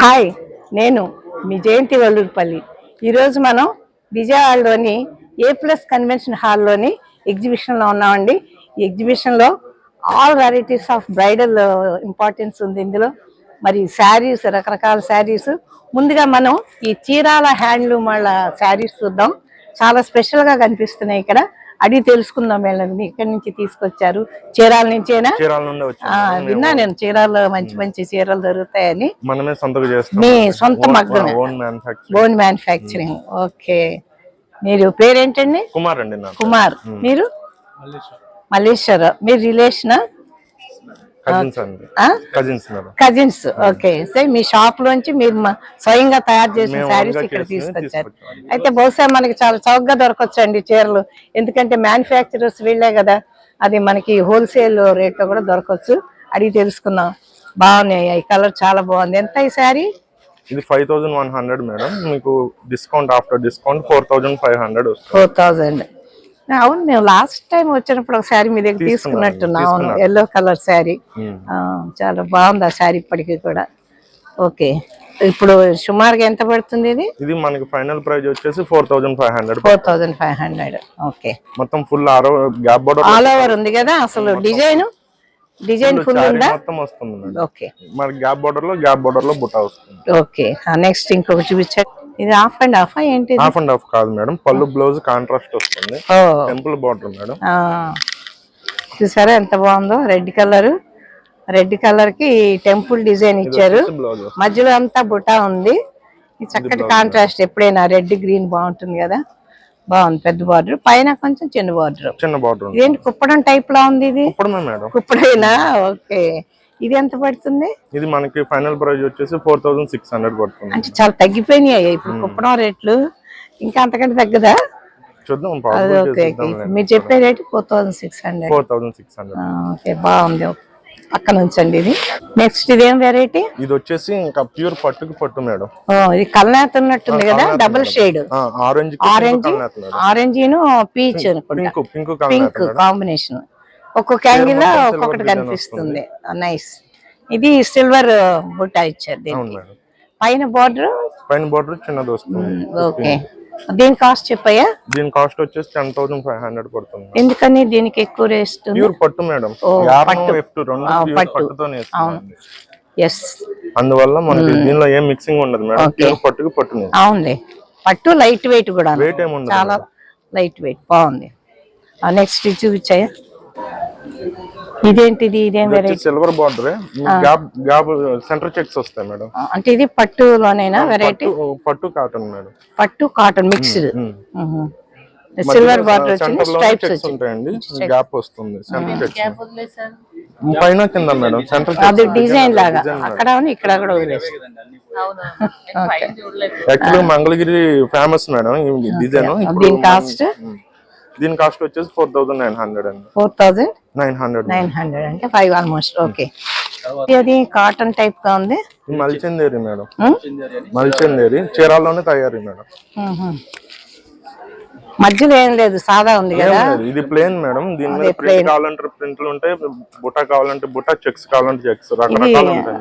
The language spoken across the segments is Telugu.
హాయ్ నేను మీ జయంతి వల్లూరుపల్లి. ఈరోజు మనం విజయవాడలోని ఏ ప్లస్ కన్వెన్షన్ హాల్లోని ఎగ్జిబిషన్లో ఉన్నామండి. ఈ ఎగ్జిబిషన్లో all varieties of bridal importance ఉంది ఇందులో. మరి శారీస్ రకరకాల శారీస్ ముందుగా మనం ఈ చీరాల హ్యాండ్లూమ్ వాళ్ళ శారీస్ చూద్దాం. చాలా స్పెషల్గా కనిపిస్తున్నాయి ఇక్కడ. అడిగి తెలుసుకుందాం వీళ్ళని ఇక్కడి నుంచి తీసుకొచ్చారు. చీరాల నుంచేనా? విన్నా నేను చీరాల్లో మంచి మంచి చీరలు దొరుకుతాయని. మనమే మీ సొంత మ్యానుఫాక్చరింగ్ బోన్ మ్యానుఫ్యాక్చరింగ్ ఓకే. మీరు పేరేంటండి? కుమార్ అండి నాకు కుమార్. మీరు? మల్లేశ్వర. మీరు రిలేషన్ కజిన్స్ ఓకే సో మీ షాప్ లోంచి మీరు స్వయంగా తయారు చేసిన శారీస్ ఇక్కడ తీసుకొచ్చారు. అయితే బహుశా మనకి చాలా చౌకగా దొరకచ్చు అండి చీరలు. ఎందుకంటే మ్యానుఫ్యాక్చరర్స్ వీళ్ళే కదా. అది మనకి హోల్సేల్ రేట్లో కూడా దొరకచ్చు. అడిగి తెలుసుకుందాం. బాగున్నాయి. ఈ కలర్ చాలా బాగుంది. ఎంత ఈ శారీ ఇది five thousand one hundred madam. మీకు discount after discount four thousand five hundred four thousand అవును మేము లాస్ట్ టైం వచ్చినప్పుడు ఒక శారీ మీ దగ్గర తీసుకున్నట్టున్నా. అవును ఎల్లో కలర్ శారీ. చాలా బాగుంది ఆ శారీ ఇప్పటికీ కూడా. ఓకే ఇప్పుడు సుమారుగా ఎంత పడుతుంది ఇది? ఇది మనకి ఫైనల్ ప్రైస్ వచ్చేసి four thousand five hundred four thousand five hundred okay మొత్తం ఫుల్ ఆరో గ్యాప్ బోర్డర్ ఆల్ ఓవర్ ఉంది కదా అసలు డిజైన్ డిజైన్ ఫుల్ ఉందా? మొత్తం వస్తుంది ఓకే మన గ్యాప్ బోర్డర్లో గ్యాప్ బోర్డర్లో బుట్ట వస్తుంది. ఓకే నెక్స్ట్ ఇంకొక చూపించండి. ఇది హాఫ్ అండ్ హాఫ్ ఏంటి హాఫ్ అండ్ హాఫ్ కాదు మేడం. పళ్ళు బ్లౌజ్ కాంట్రాస్ట్ వస్తుంది. Temple border madam. ఆ, చూసారా ఎంత బాగుందో? రెడ్ కలర్ రెడ్ కలర్కి టెంపుల్ డిజైన్ ఇచ్చారు. మధ్యలో అంతా బుటా ఉంది. చక్కటి కాంట్రాస్ట్ ఎప్పుడైనా. రెడ్ గ్రీన్ బాగుంటుంది కదా? బాగుంది. పెద్ద బార్డర్ పైన కొంచెం చిన్న బార్డర్ చిన్న బార్డర్ ఇదేంటి కుప్పడం టైప్ లా ఉంది ఇది? కుప్పడైనా ఓకే. ఇది ఎంత పడుతుంది? ఇది మనకి ఫైనల్ ప్రైస్ వచ్చేసి ఫోర్ థౌసండ్ సిక్స్ హండ్రెడ్ పడుతుంది. అంటే చాలా తగ్గిపోయినాయి ఇప్పుడు కుప్పడం రేట్లు. ఇంకా అంతకంటే తగ్గదా? చూద్దాం. మీరు చెప్పే rate four thousand six hundred. Four thousand six hundred. Okay బాగుంది. పక్కన ఉంచండి ఇది. నెక్స్ట్ ఇదేం వెరైటీ ఇది వచ్చేసి ఇంకా ప్యూర్ పట్టుకు పట్టు మేడం. ఇది కల్నాథ్ ఉన్నట్టుంది కదా double shade orange orange orange peach pink pink combination ఒక్కొక్క యాంగిల్లో ఒక్కొక్కటి కనిపిస్తుంది. నైస్ ఇది సిల్వర్ బుట్ట ఇచ్చారు దీనికి. పైన బార్డర్ పైన బార్డర్ చిన్నది వస్తుంది. ఓకే. దీని కాస్ట్ చెప్పయ్యా? దీని కాస్ట్ వచ్చేసి టెన్ థౌసండ్ ఫైవ్ హండ్రెడ్ పడుతుంది ఎందుకని? దీనికి ఎక్కువ రేస్ట్ ప్యూర్ పట్టు మేడం. ఎస్ అందువల్ల మనకి దీనిలో ఏం మిక్సింగ్ ఉండదు మేడం. ప్యూర్ పట్టుకు పట్టు అవునులే. పట్టు లైట్ వెయిట్ కూడా వెయిట్ చాలా లైట్ వెయిట్ బాగుంది. నెక్స్ట్ చూపించాయా? ఇదేంటిది? ఇదేం variety silver border gap gap centre checks వస్తాయి మేడం. అంటే ఇది పట్టులోనేనా వెరైటీ పట్టు కాటన్ మేడం. పట్టు కాటన్ మిక్స్డ్. సిల్వర్ బార్డర్ వచ్చింది స్ట్రైప్స్ వచ్చింది. ఉంటాయండి. గ్యాప్ వస్తుంది సెంటర్ చెక్స్ పైన కింద మేడం సెంటర్ అది డిజైన్ లాగా. అక్కడ ఉంది, ఇక్కడ కూడా యాక్చువల్గా మంగళగిరి ఫేమస్ మేడం ఈ డిజైన్ దీని కాస్ట్ దీని కాస్ట్ వచ్చేసి ఫోర్ థౌసండ్ నైన్ హండ్రెడ్ అండి. Four thousand nine hundred nine hundred అంటే ఫైవ్ ఆల్మోస్ట్ ఓకే అది కాటన్ టైప్గా ఉంది? మల్చందేరి మేడం. ఉమ్? మల్చందేరి చీరాల్లోనే తయారీ మేడం. మధ్యలో ఏం లేదు సాదా ఉంది కదా? ఇది ప్లేన్ మేడం. దీని మీద ప్రింట్ కావాలంటే ప్రింట్లు ఉంటాయి బుట్ట కావాలంటే బుట్ట చెక్స్ కావాలంటే చెక్స్ రకరకాలు ఉంటాయి.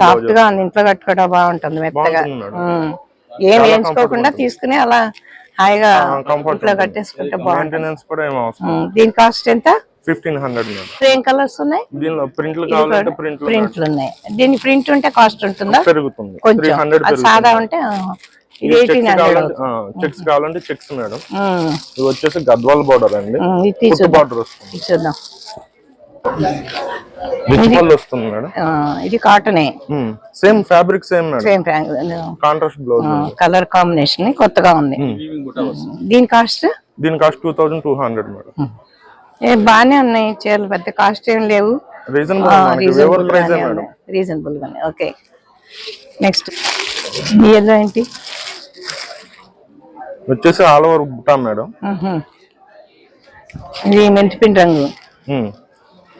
సాఫ్ట్గా ఉంది ఇంట్లో కట్టుకోవడం బాగుంటుంది మెత్తగా. ఏం వేయించుకోకుండా తీసుకుని అలా హాయిగా కంఫర్ట్ ఇంట్లో కట్టేసుకుంటే మెయింటెనెన్స్ కూడా ఏం అవసరం. దీని కాస్ట్ ఎంత? ఫిఫ్టీన్ హండ్రెడ్ ఏం కలర్స్ ఉన్నాయి? దీనిలో ప్రింట్లు కావాలంటే ప్రింట్లు ప్రింట్లు ఉన్నాయి. దీని ప్రింట్ ఉంటే కాస్ట్ ఉంటుందా? పెరుగుతుంది. కొంచెం. సాదా ఉంటే చెక్స్ కావాలంటే చెక్స్ మేడం. ఇది వచ్చేసి గద్వాల్ బార్డర్ అండి. బార్డర్ వస్తుంది. చూద్దాం పళ్ళు వస్తుంది మేడం? ఆ, ఇది కాటనే. Same fabric same same contrast blouse colour combination కొత్తగా ఉంది. దీని కాస్ట్ దీని cost two thousand two hundred madam. ఏ బాగానే ఉన్నాయి చీరలు పెద్ద కాస్ట్ ఏం లేవు. రీజనబుల్ రీజనబుల్ గానే ఓకే నెక్స్ట్ ఎల్లో ఏంటి? వచ్చేసి ఆల్ ఓవర్ బుట్టా మేడం. ఇది మెంతిపిండి రంగు. ఉమ్.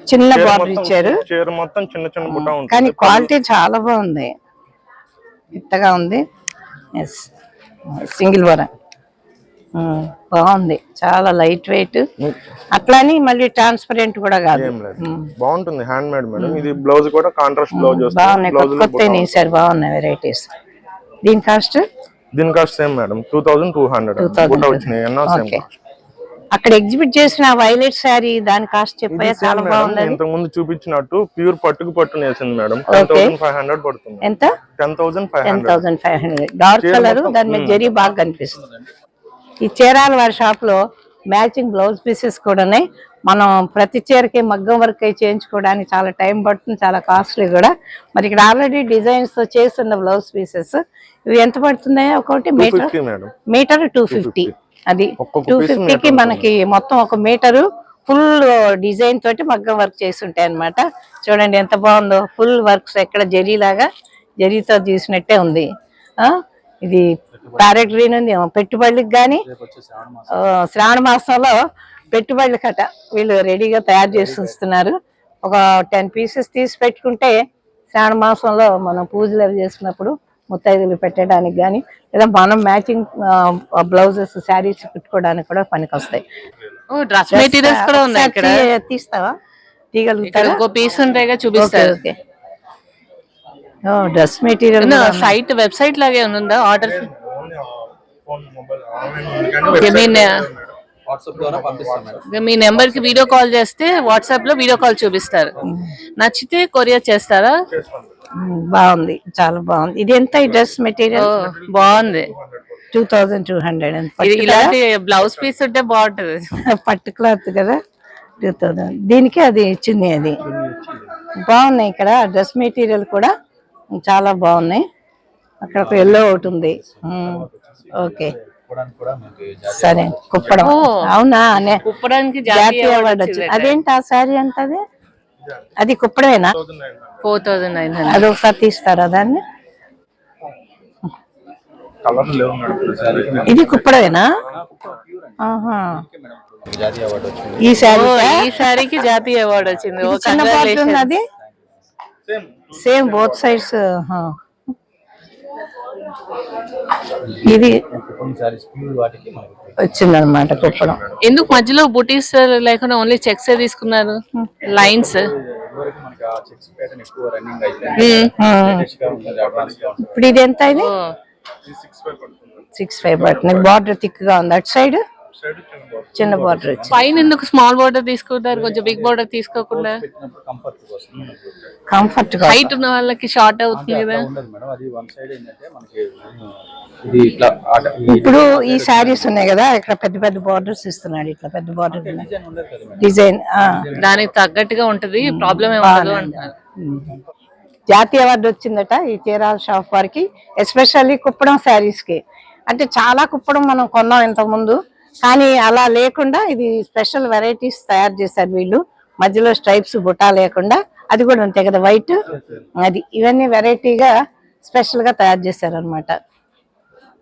చిన్న బార్డర్ ఇచ్చారు. చీర మొత్తం చిన్న చిన్న బుట్ట ఉంటుంది. కానీ క్వాలిటీ చాలా బాగుంది. మెత్తగా ఉంది. ఎస్ సింగిల్ వర. బాగుంది. చాలా లైట్ వెయిట్. అట్లాని మళ్ళీ ట్రాన్స్పరెంట్ కూడా కాదు. బాగుంటుంది. హ్యాండ్ మేడ్ మేడం ఇది బ్లౌజ్ కూడా కాంట్రాస్ట్ బ్లౌజ్ బాగున్నాయి. కొత్త నేసారు బాగున్నాయి వెరైటీస్ దీని కాస్ట్ దీని cost same madam two thousand two hundred వచ్చినాయి. సేమ్ ఓకే అక్కడ ఎగ్జిబిట్ చేసిన వైలెట్ శారీ దాని కాస్ట్ చెప్పాయా చాలా బాగుంది ఇంతకు ముందు చూపించినట్టు ప్యూర్ పట్టుకు పట్టు నేసింది madam. Ten thousand five hundred పడుతుంది. ఎంత? Ten thousand five ten hundred. Thousand five hundred. Dark colour దాని మీద జరీ బాగా కనిపిస్తుంది. ఈ చీరాల వారి షాప్లో మ్యాచింగ్ బ్లౌజ్ పీసెస్ కూడా ఉన్నాయి. మనం ప్రతి చీరకి మగ్గం వర్క్ అయి చేయించుకోవడానికి చాలా టైం పడుతుంది చాలా కాస్ట్లీ కూడా. మరి ఇక్కడ ఆల్రెడీ డిజైన్స్తో చేస్తున్న బ్లౌజ్ పీసెస్. ఇవి ఎంత పడుతుంది ఒకటి? మీటర్? Metre two fifty. అది టూ ఫిఫ్టీకి మనకి మొత్తం ఒక మీటరు ఫుల్ డిజైన్ తోటి మగ్గం వర్క్ చేసి ఉంటాయి అనమాట చూడండి ఎంత బాగుందో ఫుల్ వర్క్స్ ఎక్కడ జరీ లాగా జరీతో తీసినట్టే ఉంది. ఆ ఇది ప్యారెట్ గ్రీన్ ఉంది. పెట్టుబడులకు కానీ శ్రావణ మాసంలో పెట్టుబడులు కట వీళ్ళు రెడీగా తయారు చేసి ఉంచుతున్నారు. ఒక టెన్ పీసెస్ తీసి పెట్టుకుంటే శ్రావణ మాసంలో మనం పూజలు చేసినప్పుడు ముత్తైదులు పెట్టడానికి కానీ లేదా మనం మ్యాచింగ్ బ్లౌజెస్ శారీస్ పెట్టుకోవడానికి కూడా పనికొస్తాయి. ఓ డ్రెస్ మెటీరియల్స్ కూడా ఉన్నాయి తీస్తావా? తీయగలుగుతారా ఇంకో పీస్ ఉంటాయిగా చూపిస్తారు డ్రెస్ మెటీరియల్ సైట్ వెబ్సైట్ లాగే ఉందా? ఆర్డర్ మీ నెంబర్కి వీడియో కాల్ చేస్తే వాట్సాప్లో వీడియో కాల్ చూపిస్తారు. నచ్చితే కొరియర్ చేస్తారా? బాగుంది. చాలా బాగుంది. ఇది ఎంత ఈ డ్రెస్ మెటీరియల్? బాగుంది. టూ థౌజండ్ టూ హండ్రెడ్ ఇలాంటి బ్లౌజ్ పీస్ ఉంటే బాగుంటది. పట్టు క్లాత్ కదా? టూ థౌజండ్ దీనికి అది ఇచ్చింది అది. బాగున్నాయి ఇక్కడ. డ్రెస్ మెటీరియల్ కూడా చాలా బాగున్నాయి. అక్కడ ఒక ఎల్లో ఒకటి ఉంది. ఓకే జాతీయ సరే కుప్పడం. అవునా? కుప్పడానికి జాతీయ జాతీయ అవార్డు వచ్చింది అదేంటి ఆ శారీ ఎంత అది కుప్పడమేనా? Four thousand nine hundred. అది ఒకసారి తీస్తారా దాన్ని? ఇది కుప్పడమేనా? ఆహా. మీకు జాతీయ అవార్డు వచ్చింది. ఈ శారీ ఈ సారీకి జాతీయ అవార్డు వచ్చింది. సేమ్ బోత్ సైడ్స్ ఇది వచ్చిందనమాట కుప్పడం. ఎందుకు మధ్యలో బుటీస్ లేకుండా ఓన్లీ చెక్స్ తీసుకున్నారు? లైన్స్. ఇప్పుడు ఇది ఎంత ఇది? సిక్స్ ఫైవ్ బట్ బార్డర్ థిక్గా ఉంది. అటు సైడ్ చిన్న బార్డర్ పైన ఎందుకు స్మాల్ బోర్డర్ తీసుకుంటారు? కొంచెం బిగ్ బోర్డర్ తీసుకోకుండా. కంఫర్ట్ హైట్ ఉన్న వాళ్ళకి షార్ట్ అవుతుంది కదా. ఉండదు మేడం. అది వన్ సైడ్ ఏంటంటే మనకి ఇది ఇట్లా ఆట- ఈ ఇప్పుడు ఈ శారీస్ ఉన్నాయి కదా ఇక్కడ పెద్ద పెద్ద బార్డర్స్ ఇస్తున్నాడు ఇట్లా పెద్ద బార్డర్ డిజైన్ దానికి తగ్గట్టుగా ఉంటది ప్రాబ్లం జాతీయ అవార్డు వచ్చిందట ఈ చీరాల షాప్ వారికి ఎస్పెషల్లీ కుప్పడం శారీస్కి. అంటే చాలా కుప్పడం మనం కొన్నాం ఇంతకు ముందు కానీ అలా లేకుండా ఇది స్పెషల్ వెరైటీస్ తయారు చేశారు వీళ్ళు. మధ్యలో స్ట్రైప్స్ బుటా లేకుండా. అది కూడా ఉంటాయి కదా వైట్. అది ఇవన్నీ వెరైటీగా స్పెషల్గా తయారు చేశారు అనమాట